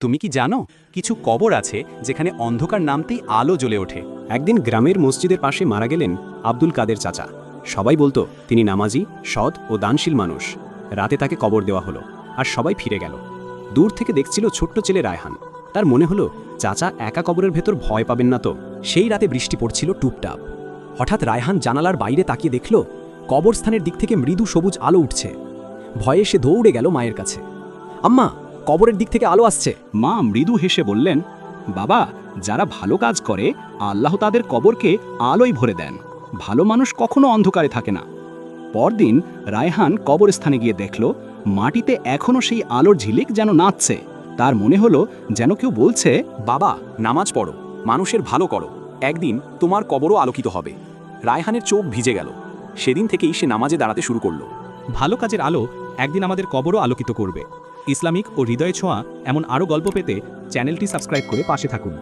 তুমি কি জানো, কিছু কবর আছে যেখানে অন্ধকার নামতেই আলো জ্বলে ওঠে। একদিন গ্রামের মসজিদের পাশে মারা গেলেন আব্দুল কাদের চাচা। সবাই বলতো, তিনি নামাজি, সৎ ও দানশীল মানুষ। রাতে তাকে কবর দেওয়া হলো আর সবাই ফিরে গেল। দূর থেকে দেখছিল ছোট্ট ছেলে রায়হান। তার মনে হলো, চাচা একা কবরের ভেতর ভয় পাবেন না তো। সেই রাতে বৃষ্টি পড়ছিল টুপটাপ। হঠাৎ রায়হান জানালার বাইরে তাকিয়ে দেখল, কবরস্থানের দিক থেকে মৃদু সবুজ আলো উঠছে। ভয়ে সে দৌড়ে গেল মায়ের কাছে। আম্মা কবরের দিক থেকে আলো আসছে। মা মৃদু হেসে বললেন বাবা যারা ভালো কাজ করে আল্লাহ তাদের কবরকে আলোয় ভরে দেন। ভালো মানুষ কখনো অন্ধকারে থাকে না। পরদিন রায়হান কবরস্থানে গিয়ে দেখল মাটিতে এখনও সেই আলোর ঝিলিক যেন নাচছে। তার মনে হলো যেন কেউ বলছে বাবা নামাজ পড়ো মানুষের ভালো করো। একদিন তোমার কবরও আলোকিত হবে। রায়হানের চোখ ভিজে গেল। সেদিন থেকেই সে নামাজে দাঁড়াতে শুরু করল। ভালো কাজের আলো একদিন আমাদের কবরও আলোকিত করবে। ইসলামিক ও হৃদয় ছোঁয়া এমন আরও গল্প পেতে চ্যানেলটি সাবস্ক্রাইব করে পাশে থাকুন।